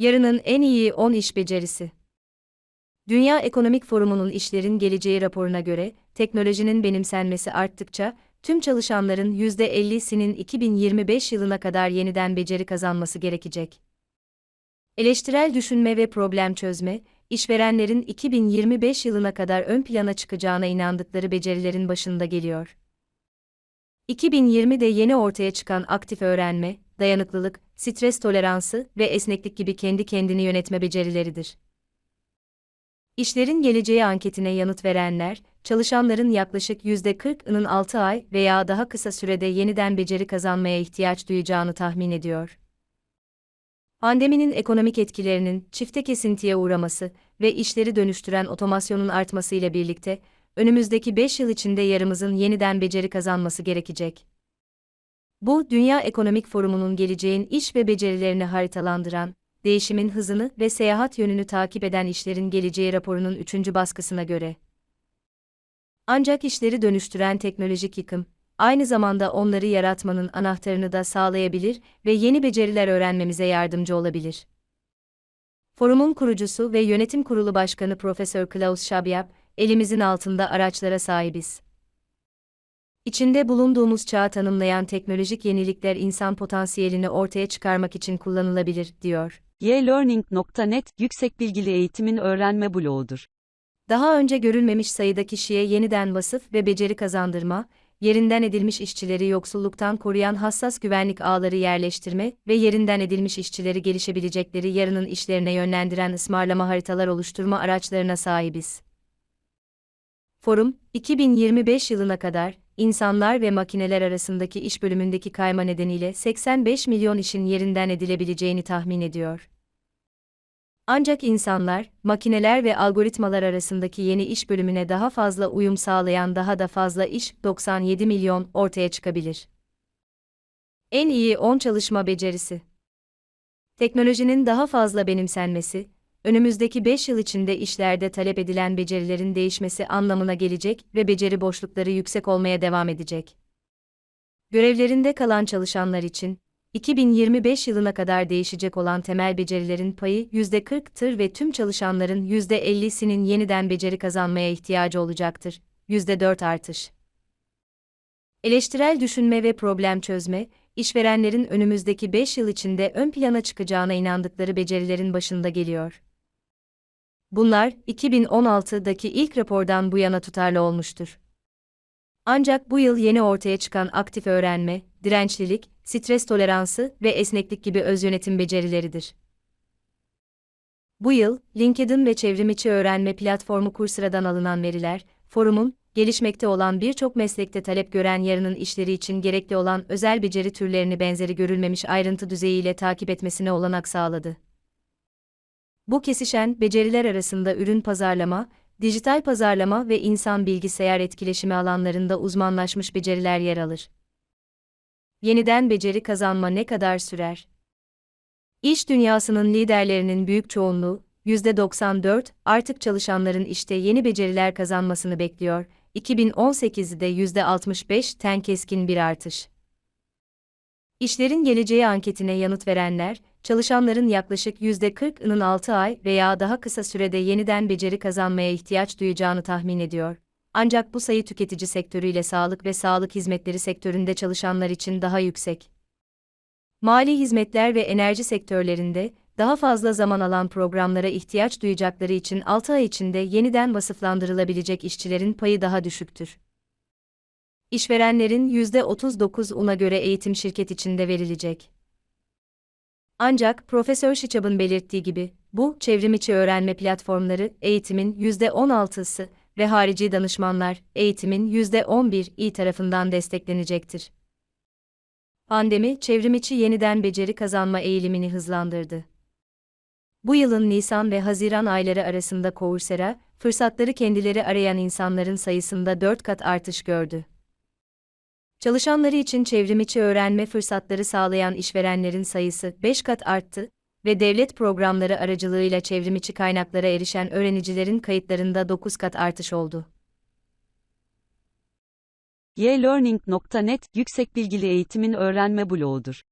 Yarının en iyi 10 iş becerisi. Dünya Ekonomik Forumu'nun işlerin geleceği raporuna göre, teknolojinin benimsenmesi arttıkça, tüm çalışanların %50'sinin 2025 yılına kadar yeniden beceri kazanması gerekecek. Eleştirel düşünme ve problem çözme, işverenlerin 2025 yılına kadar ön plana çıkacağına inandıkları becerilerin başında geliyor. 2020'de yeni ortaya çıkan aktif öğrenme, dayanıklılık, stres toleransı ve esneklik gibi kendi kendini yönetme becerileridir. İşlerin Geleceği anketine yanıt verenler, çalışanların yaklaşık %40'ının 6 ay veya daha kısa sürede yeniden beceri kazanmaya ihtiyaç duyacağını tahmin ediyor. Pandeminin ekonomik etkilerinin çifte kesintiye uğraması ve işleri dönüştüren otomasyonun artması ile birlikte, önümüzdeki 5 yıl içinde yarımızın yeniden beceri kazanması gerekecek. Bu, Dünya Ekonomik Forumu'nun geleceğin iş ve becerilerini haritalandıran, değişimin hızını ve seyahat yönünü takip eden işlerin geleceği raporunun üçüncü baskısına göre. Ancak işleri dönüştüren teknolojik yıkım, aynı zamanda onları yaratmanın anahtarını da sağlayabilir ve yeni beceriler öğrenmemize yardımcı olabilir. Forumun kurucusu ve yönetim kurulu başkanı Profesör Klaus Schwab, elimizin altında araçlara sahibiz. İçinde bulunduğumuz çağı tanımlayan teknolojik yenilikler insan potansiyelini ortaya çıkarmak için kullanılabilir, diyor. ylearning.net, yüksek bilgili eğitimin öğrenme bloğudur. Daha önce görülmemiş sayıda kişiye yeniden vasıf ve beceri kazandırma, yerinden edilmiş işçileri yoksulluktan koruyan hassas güvenlik ağları yerleştirme ve yerinden edilmiş işçileri gelişebilecekleri yarının işlerine yönlendiren ısmarlama haritalar oluşturma araçlarına sahibiz. Forum, 2025 yılına kadar, insanlar ve makineler arasındaki iş bölümündeki kayma nedeniyle 85 milyon işin yerinden edilebileceğini tahmin ediyor. Ancak insanlar, makineler ve algoritmalar arasındaki yeni iş bölümüne daha fazla uyum sağlayan daha da fazla iş, 97 milyon, ortaya çıkabilir. En iyi 10 çalışma becerisi. Teknolojinin daha fazla benimsenmesi, önümüzdeki 5 yıl içinde işlerde talep edilen becerilerin değişmesi anlamına gelecek ve beceri boşlukları yüksek olmaya devam edecek. Görevlerinde kalan çalışanlar için, 2025 yılına kadar değişecek olan temel becerilerin payı %40'tır ve tüm çalışanların %50'sinin yeniden beceri kazanmaya ihtiyacı olacaktır. %4 artış. Eleştirel düşünme ve problem çözme, işverenlerin önümüzdeki 5 yıl içinde ön plana çıkacağına inandıkları becerilerin başında geliyor. Bunlar 2016'daki ilk rapordan bu yana tutarlı olmuştur. Ancak bu yıl yeni ortaya çıkan aktif öğrenme, dirençlilik, stres toleransı ve esneklik gibi öz yönetim becerileridir. Bu yıl, LinkedIn ve çevrimiçi öğrenme platformu Courseradan alınan veriler, forumun, gelişmekte olan birçok meslekte talep gören yarının işleri için gerekli olan özel beceri türlerini benzeri görülmemiş ayrıntı düzeyiyle takip etmesine olanak sağladı. Bu kesişen beceriler arasında ürün pazarlama, dijital pazarlama ve insan bilgisayar etkileşimi alanlarında uzmanlaşmış beceriler yer alır. Yeniden beceri kazanma ne kadar sürer? İş dünyasının liderlerinin büyük çoğunluğu, %94, artık çalışanların işte yeni beceriler kazanmasını bekliyor. 2018'de %65 ten keskin bir artış. İşlerin Geleceği anketine yanıt verenler, çalışanların yaklaşık %40'ının 6 ay veya daha kısa sürede yeniden beceri kazanmaya ihtiyaç duyacağını tahmin ediyor. Ancak bu sayı tüketici sektörüyle sağlık ve sağlık hizmetleri sektöründe çalışanlar için daha yüksek. Mali hizmetler ve enerji sektörlerinde daha fazla zaman alan programlara ihtiyaç duyacakları için 6 ay içinde yeniden vasıflandırılabilecek işçilerin payı daha düşüktür. İşverenlerin %39'una göre eğitim şirket içinde verilecek. Ancak Profesör Şiçab'ın belirttiği gibi, bu çevrimiçi öğrenme platformları eğitimin %16'sı ve harici danışmanlar eğitimin %11'i tarafından desteklenecektir. Pandemi çevrimiçi yeniden beceri kazanma eğilimini hızlandırdı. Bu yılın Nisan ve Haziran ayları arasında Coursera, fırsatları kendileri arayan insanların sayısında 4 kat artış gördü. Çalışanları için çevrimiçi öğrenme fırsatları sağlayan işverenlerin sayısı 5 kat arttı ve devlet programları aracılığıyla çevrimiçi kaynaklara erişen öğrenicilerin kayıtlarında 9 kat artış oldu. ylearning.net, yüksek bilgili eğitimin öğrenme bloğudur.